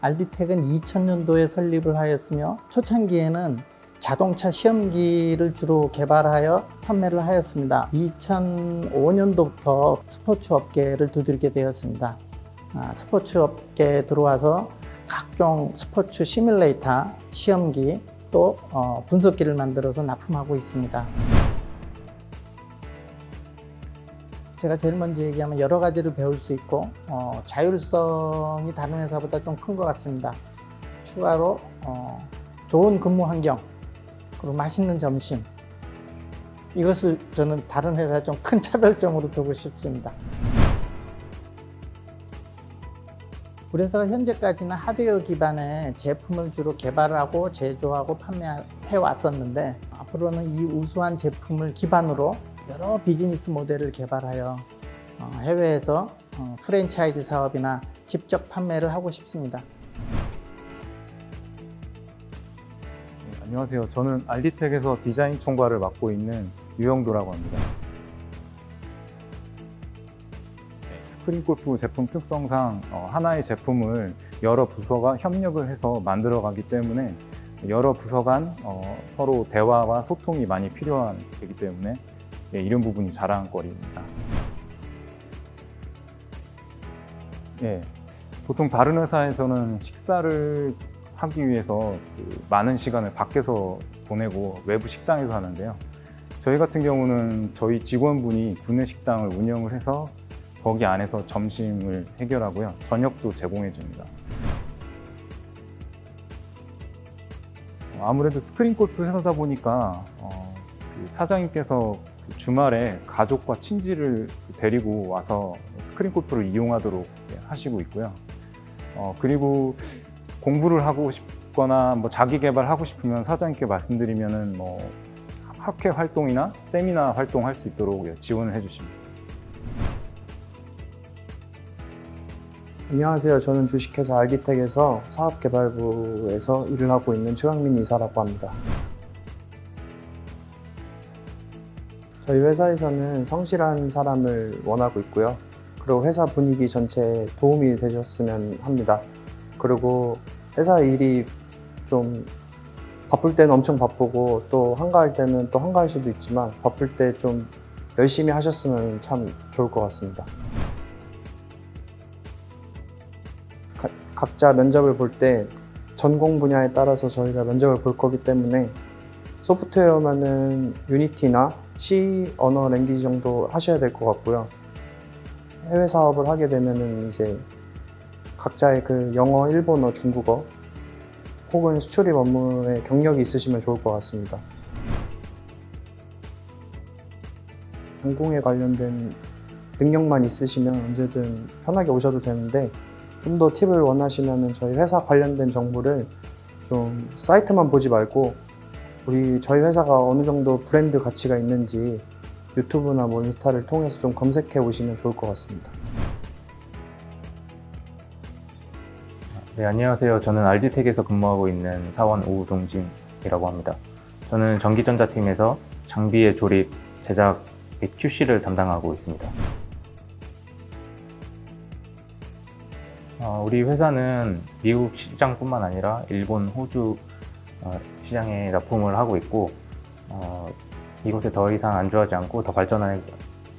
알디텍은 2000년도에 설립을 하였으며 초창기에는 자동차 시험기를 주로 개발하여 판매를 하였습니다. 2005년도부터 스포츠 업계를 두들게 되었습니다. 아, 스포츠 업계에 들어와서 각종 스포츠 시뮬레이터, 시험기, 또 어, 분석기를 만들어서 납품하고 있습니다. 제가 제일 먼저 얘기하면 여러 가지를 배울 수 있고 어, 자율성이 다른 회사보다 좀 큰 것 같습니다. 추가로 어, 좋은 근무 환경 그리고 맛있는 점심 이것을 저는 다른 회사에 좀 큰 차별점으로 두고 싶습니다. 우리 회사가 현재까지는 하드웨어 기반의 제품을 주로 개발하고 제조하고 판매해 왔었는데 앞으로는 이 우수한 제품을 기반으로 여러 비즈니스 모델을 개발하여 어, 해외에서 어, 프랜차이즈 사업이나 직접 판매를 하고 싶습니다. 네, 안녕하세요. 저는 알디텍에서 디자인 총괄을 맡고 있는 유영도라고 합니다. 네, 스크린 골프 제품 특성상 어, 하나의 제품을 여러 부서가 협력을 해서 만들어 가기 때문에 여러 부서 간 어, 서로 대화와 소통이 많이 필요한 되기 때문에 예, 이런 부분이 자랑거리입니다. 예, 보통 다른 회사에서는 식사를 하기 위해서 그 많은 시간을 밖에서 보내고 외부 식당에서 하는데요. 저희 같은 경우는 저희 직원분이 구내 식당을 운영을 해서 거기 안에서 점심을 해결하고요. 저녁도 제공해 줍니다. 어, 아무래도 스크린 골프 회사다 보니까 어, 그 사장님께서 그 주말에 가족과 친지를 데리고 와서 스크린 골프를 이용하도록 하시고 있고요. 어, 그리고 공부를 하고 싶거나 뭐 자기 개발하고 싶으면 사장님께 말씀드리면은 뭐 학회 활동이나 세미나 활동할 수 있도록 예, 지원을 해주십니다. 안녕하세요. 저는 주식회사 알기텍에서 사업개발부에서 일을 하고 있는 최강민 이사라고 합니다. 저희 회사에서는 성실한 사람을 원하고 있고요. 그리고 회사 분위기 전체에 도움이 되셨으면 합니다. 그리고 회사 일이 좀 바쁠 때는 엄청 바쁘고 또 한가할 때는 또 한가할 수도 있지만 바쁠 때 좀 열심히 하셨으면 참 좋을 것 같습니다. 가- 각자 면접을 볼 때 전공 분야에 따라서 저희가 면접을 볼 거기 때문에 소프트웨어면은 유니티나 C 언어 랭귀지 정도 하셔야 될 것 같고요. 해외 사업을 하게 되면은 이제 각자의 그 영어, 일본어, 중국어 혹은 수출입 업무에 경력이 있으시면 좋을 것 같습니다. 전공에 관련된 능력만 있으시면 언제든 편하게 오셔도 되는데 좀 더 팁을 원하시면 저희 회사 관련된 정보를 좀 사이트만 보지 말고 우리 저희 회사가 어느 정도 브랜드 가치가 있는지 유튜브나 뭐 인스타를 통해서 좀 검색해 보시면 좋을 것 같습니다. 네, 안녕하세요. 저는 알지텍에서 근무하고 있는 사원 오동진이라고 합니다. 저는 전기전자팀에서 장비의 조립, 제작 및 QC를 담당하고 있습니다. 어, 우리 회사는 미국 시장뿐만 아니라 일본, 호주 어, 시장에 납품을 하고 있고 어, 이곳에 더 이상 안주하지 않고 더 발전해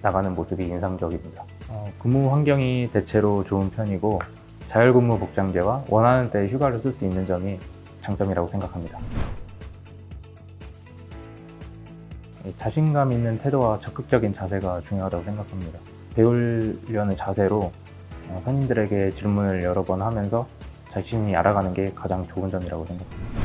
나가는 모습이 인상적입니다. 어, 근무 환경이 대체로 좋은 편이고 자율근무 복장제와 원하는 때 휴가를 쓸 수 있는 점이 장점이라고 생각합니다. 이 자신감 있는 태도와 적극적인 자세가 중요하다고 생각합니다. 배우려는 자세로 어, 선임들에게 질문을 여러 번 하면서 자신이 알아가는 게 가장 좋은 점이라고 생각합니다.